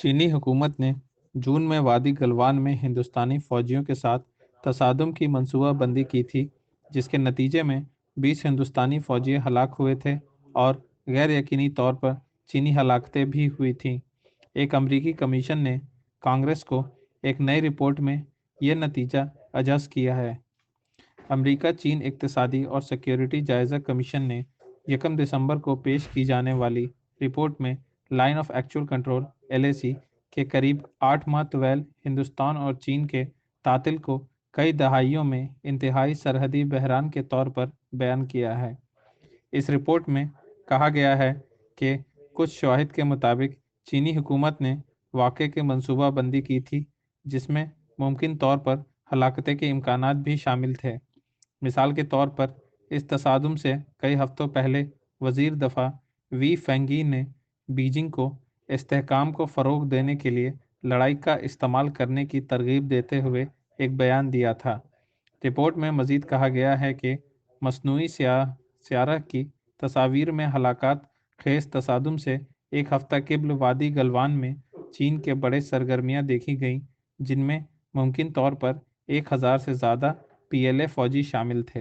चीनी हुकूमत ने जून में वादी गलवान में हिंदुस्तानी फौजियों के साथ तसादुम की मंसूबाबंदी की थी, जिसके नतीजे में 20 हिंदुस्तानी फौजी हलाक हुए थे और गैर यकीनी तौर पर चीनी हलाकतें भी हुई थीं। एक अमरीकी कमीशन ने कांग्रेस को एक नई रिपोर्ट में यह नतीजा अजस किया है। अमेरिका चीन इकतसादी और सिक्योरिटी जायज़ा कमीशन ने यकम दिसंबर को पेश की जाने वाली रिपोर्ट में line of actual control, LAC, के करीब आठ माह तवैल हिंदुस्तान और चीन के तातिल को कई दहाइयों में इंतहाई सरहदी बहरान के तौर पर बयान किया है। इस रिपोर्ट में कहा गया है कि कुछ शवाहिद के मुताबिक चीनी हुकूमत ने वाक़े की मनसूबाबंदी की थी, जिसमें मुमकिन तौर पर हलाकते के इम्कान भी शामिल थे। मिसाल के तौर पर इस तसादम से कई हफ्तों पहले वज़ीर दफ़ा वी फेंगी ने बीजिंग को इसकाम को फ़रोग देने के लिए लड़ाई का इस्तेमाल करने की तरगीब देते हुए एक बयान दिया था। रिपोर्ट में मज़ीद कहा गया है कि मसनू स्यारा की तस्वीर में हलाकत, खेस तसादम से एक हफ़्ता किबल वादी गलवान में चीन के बड़े सरगर्मियाँ देखी गईं, जिनमें मुमकिन तौर पर एक हज़ार से ज़्यादा पीएलए फ़ौजी शामिल थे।